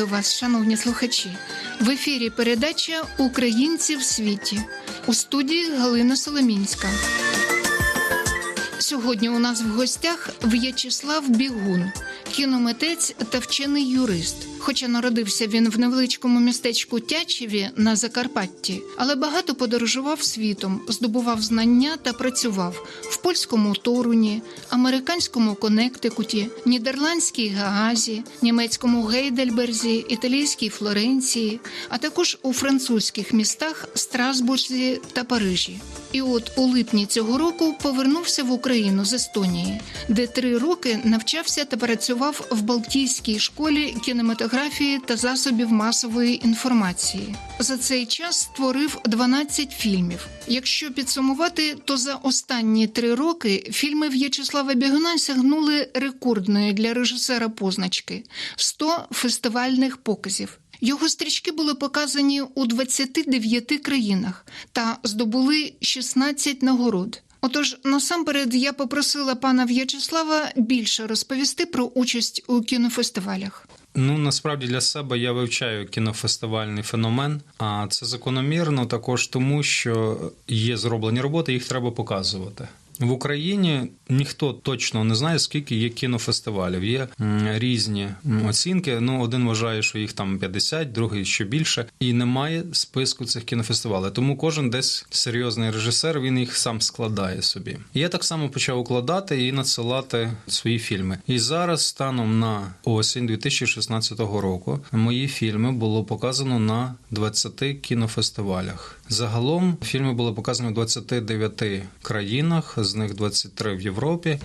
Вітаю вас, шановні слухачі. В ефірі передача Українці в світі у студії Галина Соломінська. Сьогодні у нас в гостях В'ячеслав Бігун, кіномитець та вчений юрист. Хоча народився він в невеличкому містечку Тячеві на Закарпатті, але багато подорожував світом, здобував знання та працював в польському Торуні, американському Коннектикуті, нідерландській Гаазі, німецькому Гейдельберзі, італійській Флоренції, а також у французьких містах Страсбурзі та Парижі. І от у липні цього року повернувся в Україну з Естонії, де три роки навчався та працював в Балтійській школі кінематографії та засобів масової інформації. За цей час створив 12 фільмів. Якщо підсумувати, то за останні три роки фільми В'ячеслава Бігуна сягнули рекордної для режисера позначки 100 фестивальних показів. Його стрічки були показані у 29 країнах та здобули 16 нагород. Отож, насамперед, я попросила пана В'ячеслава більше розповісти про участь у кінофестивалях. Ну насправді для себе я вивчаю кінофестивальний феномен, а це закономірно також тому, що є зроблені роботи, їх треба показувати. В Україні ніхто точно не знає, скільки є кінофестивалів. Є різні оцінки. Ну, один вважає, що їх там 50, другий ще більше, і немає списку цих кінофестивалів. Тому кожен десь серйозний режисер він їх сам складає собі. Я так само почав укладати і надсилати свої фільми. І зараз, станом на осінь 2016 року, мої фільми було показано на 20 кінофестивалях. Загалом фільми були показані в 29 країнах, з них 23 в Європі.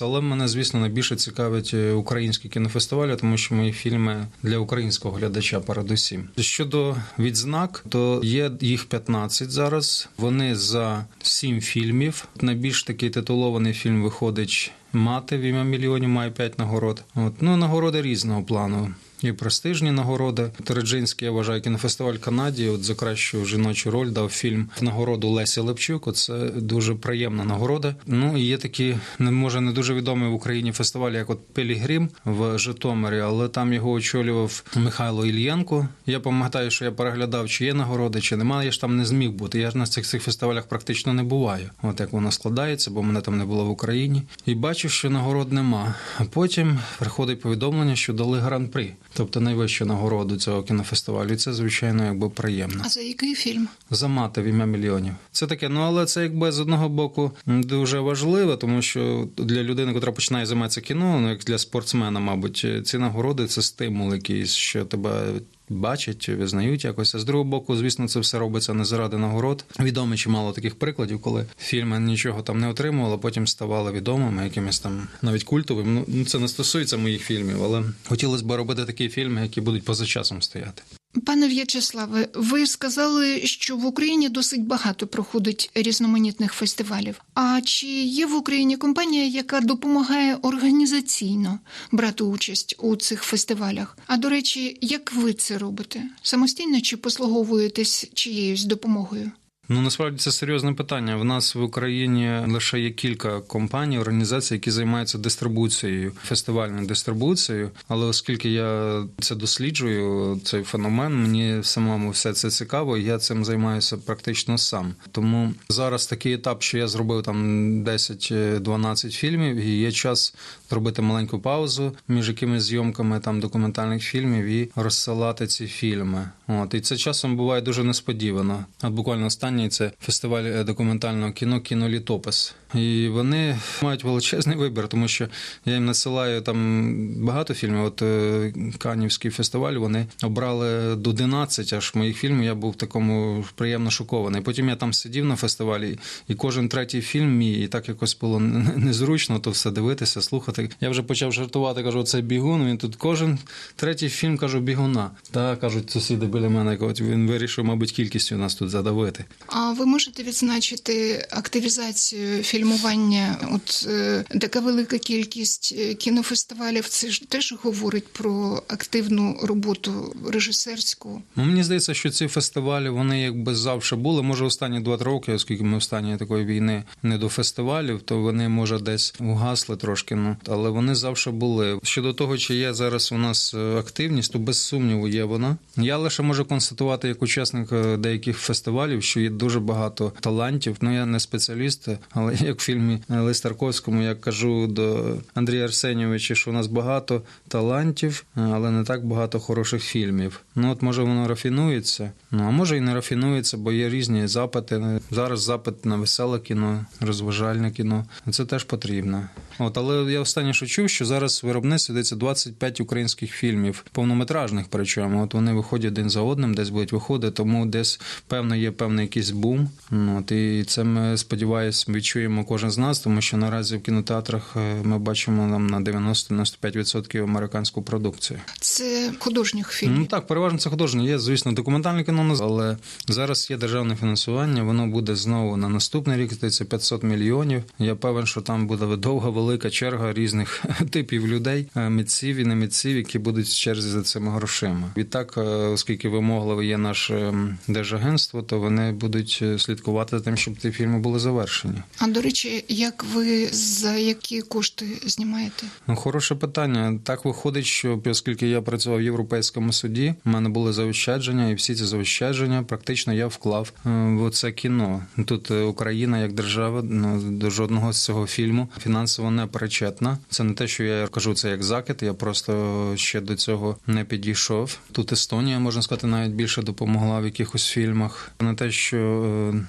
Але мене, звісно, найбільше цікавить е, українські кінофестивалі, тому що мої фільми для українського глядача передусім. Щодо відзнак, то є їх 15 зараз. Вони за 7 фільмів. Найбільш такий титулований фільм виходить Мати в ім'я мільйонів має 5 нагород. От ну нагороди різного плану. І престижні нагороди. Тереджинський, я вважаю, кінофестиваль Канаді. От за кращу жіночу роль дав фільм нагороду Лесі Лепчук. Це дуже приємна нагорода. Ну і є такі, не може не дуже відомі в Україні фестивалі, як от Пелігрім в Житомирі, але там його очолював Михайло Ільєнко. Я пам'ятаю, що я переглядав, чи є нагороди, чи немає. Я ж там не зміг бути. Я ж на цих цих фестивалях практично не буваю. От як воно складається, бо мене там не було в Україні. І бачу, що нагород нема. А потім приходить повідомлення, що дали гран-при. Тобто найвищу нагороду цього кінофестивалю, і це звичайно якби приємно. А за який фільм? За мати в ім'я мільйонів. Це таке, ну але це якби з одного боку дуже важливо, тому що для людини, яка починає займатися кіно, ну як для спортсмена, мабуть, ці нагороди це стимул якийсь, що тебе. Бачать, визнають якось. А з другого боку, звісно, це все робиться не заради нагород. Відомо чимало таких прикладів, коли фільми нічого там не отримували, потім ставали відомими, якимись там навіть культовим. Ну це не стосується моїх фільмів, але хотілося б робити такі фільми, які будуть поза часом стояти. Пане В'ячеславе, ви сказали, що в Україні досить багато проходить різноманітних фестивалів. А чи є в Україні компанія, яка допомагає організаційно брати участь у цих фестивалях? А до речі, як ви це робите? Самостійно чи послуговуєтесь чиєюсь допомогою? Ну насправді це серйозне питання. В нас в Україні лише є кілька компаній, організацій, які займаються дистрибуцією, фестивальною дистрибуцією. Але оскільки я це досліджую, цей феномен, мені самому все це цікаво, і я цим займаюся практично сам. Тому зараз такий етап, що я зробив там 10-12 фільмів, і є час зробити маленьку паузу між якимись зйомками там документальних фільмів і розсилати ці фільми. От і це часом буває дуже несподівано. От буквально останній це фестиваль е, документального кіно Кінолітопис. І вони мають величезний вибір, тому що я їм насилаю там багато фільмів. От е, Канівський фестиваль вони обрали до 11 аж моїх фільмів. Я був в такому приємно шокований. Потім я там сидів на фестивалі, і кожен третій фільм мій, і так якось було незручно то все дивитися, слухати. Я вже почав жартувати, кажу, це бігун. Він тут кожен третій фільм кажу, бігуна. Та кажуть сусіди біля мене. Кажуть, він вирішив, мабуть, кількістю нас тут задавити. А ви можете відзначити активізацію фільмів? Фільмування, от е, така велика кількість е, кінофестивалів, це ж теж говорить про активну роботу режисерську. Ну, мені здається, що ці фестивалі вони якби завжди були. Може, останні 2-3 роки, оскільки ми в стані такої війни не до фестивалів, то вони може десь угасли трошки. Ну але вони завжди були. Щодо того, чи є зараз у нас е, активність, то без сумніву є вона. Я лише можу констатувати як учасник деяких фестивалів, що є дуже багато талантів. Ну я не спеціаліст, але як в фільмі Лист Тарковському, я кажу до Андрія Арсенійовича, що у нас багато талантів, але не так багато хороших фільмів. Ну от може воно рафінується, ну а може і не рафінується, бо є різні запити. Зараз запит на веселе кіно, розважальне кіно. Це теж потрібно. От, але я останнє що чув, що зараз в виробництві йдеться 25 українських фільмів, повнометражних. Причому от вони виходять один за одним, десь будуть виходити, тому десь певно є певний якийсь бум. Ну, От і це ми сподіваюся, відчуємо кожен з нас, тому що наразі в кінотеатрах е, ми бачимо нам на 90-95% американську продукцію. Це художніх фільмів. Ну так, переважно це художнє. Є, звісно, документальне кіно, але зараз є державне фінансування. Воно буде знову на наступний рік. Це 500 мільйонів. Я певен, що там буде довга велика черга різних типів людей, е, митців і не митців, які будуть в черзі за цими грошима. Відтак, е, оскільки вимогливе є наше держагентство, то вони будуть слідкувати за тим, щоб ті фільми були завершені. А до речі, як ви за які кошти знімаєте? Ну, хороше питання. Так виходить, що оскільки я працював в європейському суді, в мене були заощадження, і всі ці заощадження практично я вклав е, в це кіно. Тут е, Україна як держава ну, до жодного з цього фільму фінансово не причетна. Це не те, що я кажу це як закид. Я просто ще до цього не підійшов. Тут Естонія можна сказати, навіть більше допомогла в якихось фільмах. Не те, що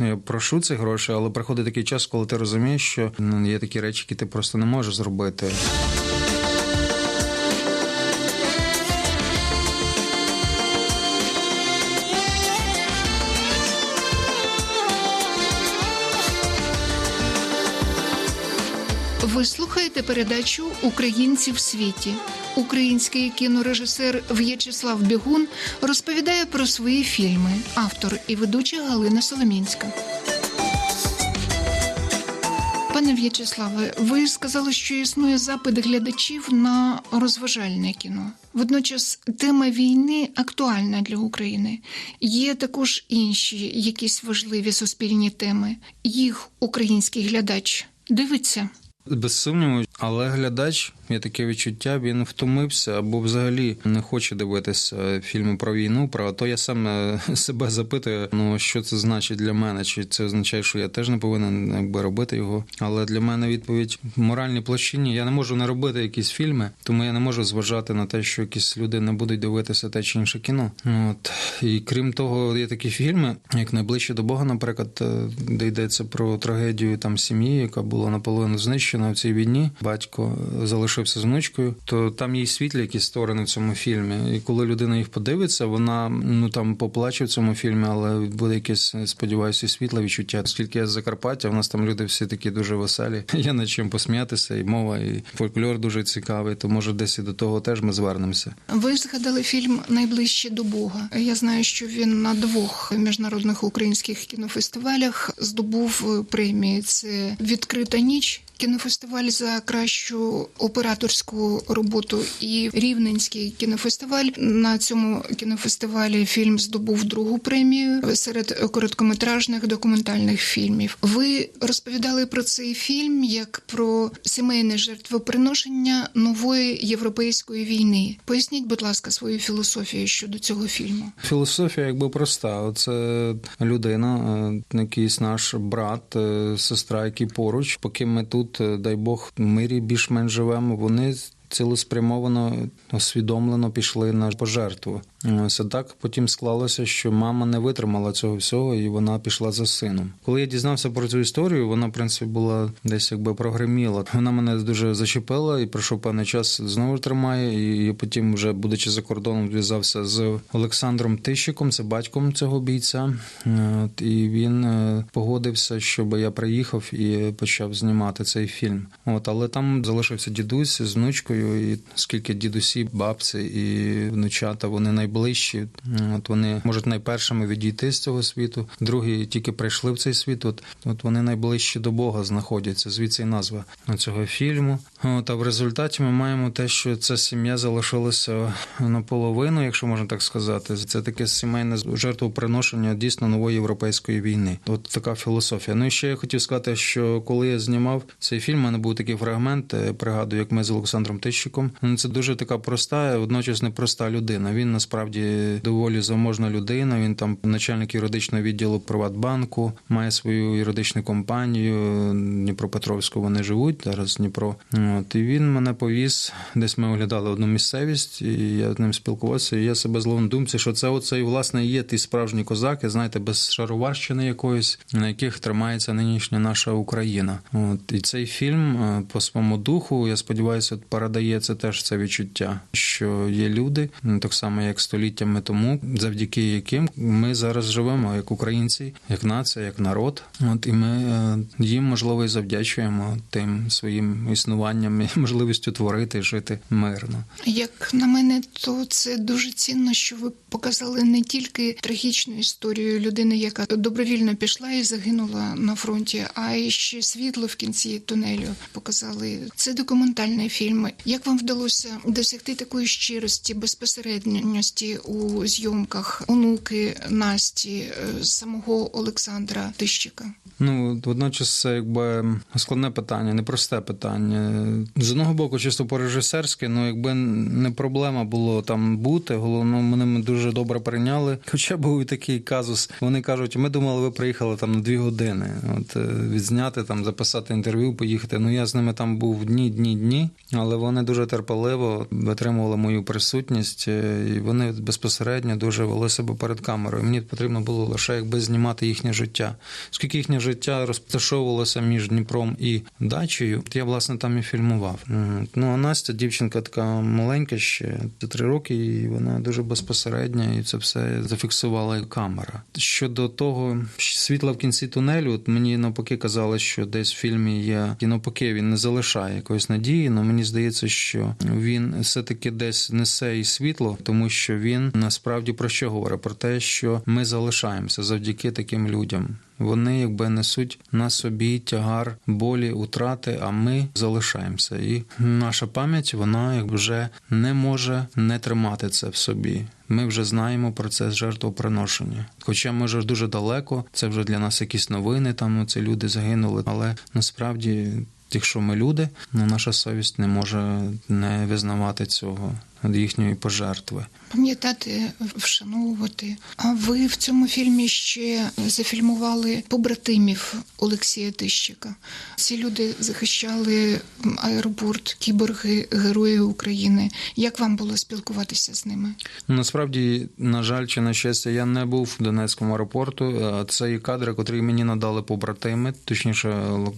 е, я прошу ці гроші, але приходить такий час, коли ти розумієш, що ну, є такі речі, які ти просто не можеш зробити. Ви слухаєте передачу Українці в світі. Український кінорежисер В'ячеслав Бігун розповідає про свої фільми. Автор і ведуча Галина Соломінська. Пане В'ячеславе, ви сказали, що існує запит глядачів на розважальне кіно. Водночас тема війни актуальна для України. Є також інші якісь важливі суспільні теми. Їх український глядач дивиться. Без сумніву, але глядач є таке відчуття, він втомився або взагалі не хоче дивитися фільми про війну. Про то я сам е, себе запитую, ну що це значить для мене? Чи це означає, що я теж не повинен якби робити його? Але для мене відповідь в моральній площині. Я не можу не робити якісь фільми, тому я не можу зважати на те, що якісь люди не будуть дивитися те чи інше кіно. От і крім того, є такі фільми, як найближче до Бога, наприклад, е, де йдеться про трагедію там сім'ї, яка була наполовину знищена в цій війні. Батько залишився з внучкою, то там є світлі якісь сторони в цьому фільмі. І коли людина їх подивиться, вона ну там поплаче в цьому фільмі, але буде якесь, сподіваюся, світле відчуття. Оскільки я з Закарпаття, у нас там люди всі такі дуже веселі. Є над чим посміятися, і мова, і фольклор дуже цікавий. То може десь і до того теж ми звернемося. Ви згадали фільм Найближче до Бога. Я знаю, що він на двох міжнародних українських кінофестивалях здобув премії. Це відкрита ніч. Кінофестиваль за кращу операторську роботу і Рівненський кінофестиваль. На цьому кінофестивалі фільм здобув другу премію серед короткометражних документальних фільмів. Ви розповідали про цей фільм як про сімейне жертвоприношення нової європейської війни. Поясніть, будь ласка, свою філософію щодо цього фільму. Філософія якби проста. Це людина, е, якийсь наш брат, е, сестра, які поруч. Поки ми тут, е, дай Бог, в мирі більш-менш живемо. Вони цілеспрямовано, усвідомлено пішли на пожертву. Ось так потім склалося, що мама не витримала цього всього, і вона пішла за сином. Коли я дізнався про цю історію, вона в принципі була десь якби прогреміла. Вона мене дуже зачепила і пройшов певний час знову тримає. І я потім, вже будучи за кордоном, зв'язався з Олександром Тищиком, це батьком цього бійця. От, і він е, погодився, щоб я приїхав і почав знімати цей фільм. От, але там залишився дідусь з внучкою. і скільки дідусі, бабці і внучата вони найближчі. От вони можуть найпершими відійти з цього світу. Другі тільки прийшли в цей світ. От, от вони найближчі до Бога знаходяться. Звідси і назва цього фільму. От, а в результаті ми маємо те, що ця сім'я залишилася наполовину, якщо можна так сказати. Це таке сімейне жертвоприношення дійсно нової європейської війни. От така філософія. Ну і ще я хотів сказати, що коли я знімав цей фільм, у мене був такий фрагмент. Пригадую, як ми з Олександром Тищиком. Ну, Це дуже така проста, водночас непроста людина. Він насправді доволі заможна людина. Він там начальник юридичного відділу Приватбанку, має свою юридичну компанію. Дніпропетровську вони живуть зараз. Дніпро. От і він мене повіз. Десь ми оглядали одну місцевість, і я з ним спілкувався. І я себе зловив думці, що це оцей власне є ті справжні козаки, знаєте, без шароварщини якоїсь, на яких тримається нинішня наша Україна. От і цей фільм е, по своєму духу, я сподіваюся, передає це теж це відчуття, що є люди, так само як століттями тому, завдяки яким ми зараз живемо, як українці, як нація, як народ. От і ми е, їм можливо і завдячуємо тим своїм існуванням і можливістю творити, жити мирно. Як на мене, то це дуже цінно, що ви показали не тільки трагічну історію людини, яка добровільно пішла і загинула на фронті, а й ще світло в кінці тунелю показали. Це документальний фільм. Як вам вдалося досягти такої щирості, безпосередньості у зйомках онуки Насті, е, самого Олександра Тищика? Ну, водночас це якби складне питання, непросте питання. З одного боку, чисто по-режисерськи, ну якби не проблема було там бути, головно, мене ми дуже добре прийняли. Хоча був і такий казус. Вони кажуть, ми думали, ви приїхали там на дві години. От е, відзняти там, записати інтерв'ю, поїхати. Ну я з ними там був дні, дні, дні, але вони дуже терпеливо витримували мою присутність, е, і вони безпосередньо дуже вели себе перед камерою. Мені потрібно було лише якби знімати їхнє життя. Оскільки їхнє життя розташовувалося між Дніпром і дачею, то я власне там і фільмував. Ну а Настя, дівчинка така маленька ще три роки, і вона дуже безпосередня, і це все зафіксувала камера. Щодо того, світла в кінці тунелю, от мені навпаки казали, що десь в фільмі є і навпаки він не залишає якоїсь надії. але мені здається, що він все-таки десь несе і світло, тому що він насправді про що говорить? Про те, що ми залишаємося завдяки таким людям. Вони якби несуть на собі тягар болі, утрати, а ми залишаємося. І наша пам'ять вона як вже не може не тримати це в собі. Ми вже знаємо про це жертвоприношення. Хоча ми вже дуже далеко, це вже для нас якісь новини. Там ну, це люди загинули. Але насправді, якщо ми люди, ну наша совість не може не визнавати цього від їхньої пожертви. Пам'ятати, вшановувати. А ви в цьому фільмі ще зафільмували побратимів Олексія Тищика. Ці люди захищали аеропорт, кіборги, герої України. Як вам було спілкуватися з ними? Ну, Насправді, на жаль, чи на щастя, я не був в Донецькому аеропорту. Це є кадри, котрі мені надали побратими, точніше,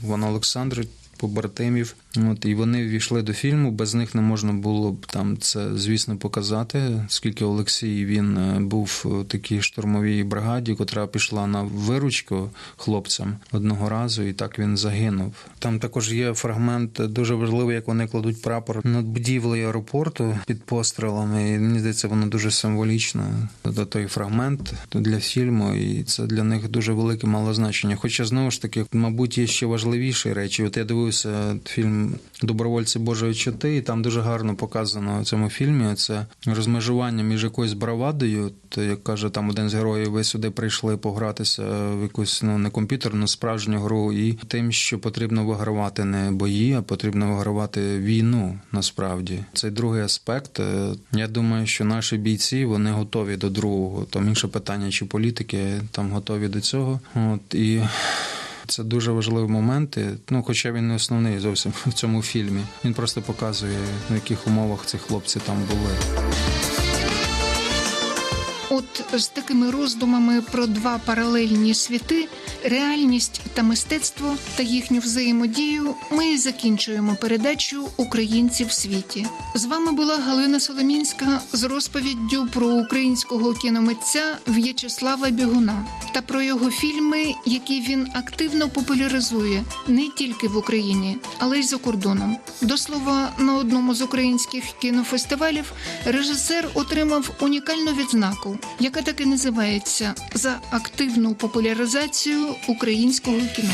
Ван Олександр. Побратимів, от і вони ввійшли до фільму. Без них не можна було б там це, звісно, показати. Скільки Олексій він е, був у такій штурмовій бригаді, котра пішла на виручку хлопцям одного разу, і так він загинув. Там також є фрагмент дуже важливий, як вони кладуть прапор над будівлею аеропорту під пострілами. І мені здається, воно дуже символічно. До той фрагмент для фільму, і це для них дуже велике мало значення. Хоча знову ж таки, мабуть, є ще важливіші речі. От я дивився фільм Добровольці Божої чоти, і там дуже гарно показано в цьому фільмі це розмежування між якоюсь бравадою. То як каже там один з героїв, ви сюди прийшли погратися в якусь ну не комп'ютерну справжню гру, і тим, що потрібно вигравати не бої, а потрібно вигравати війну. Насправді цей другий аспект. е, Я думаю, що наші бійці вони готові до другого. Там інше питання, чи політики там готові до цього. От і. Це дуже важливі моменти. Ну, хоча він не основний зовсім в цьому фільмі. Він просто показує, в яких умовах ці хлопці там були. От з такими роздумами про два паралельні світи реальність та мистецтво та їхню взаємодію ми закінчуємо передачу Українці в світі. З вами була Галина Соломінська з розповіддю про українського кіномитця В'ячеслава Бігуна та про його фільми, які він активно популяризує не тільки в Україні, але й за кордоном. До слова, на одному з українських кінофестивалів режисер отримав унікальну відзнаку, яка так і називається за активну популяризацію українського кіно.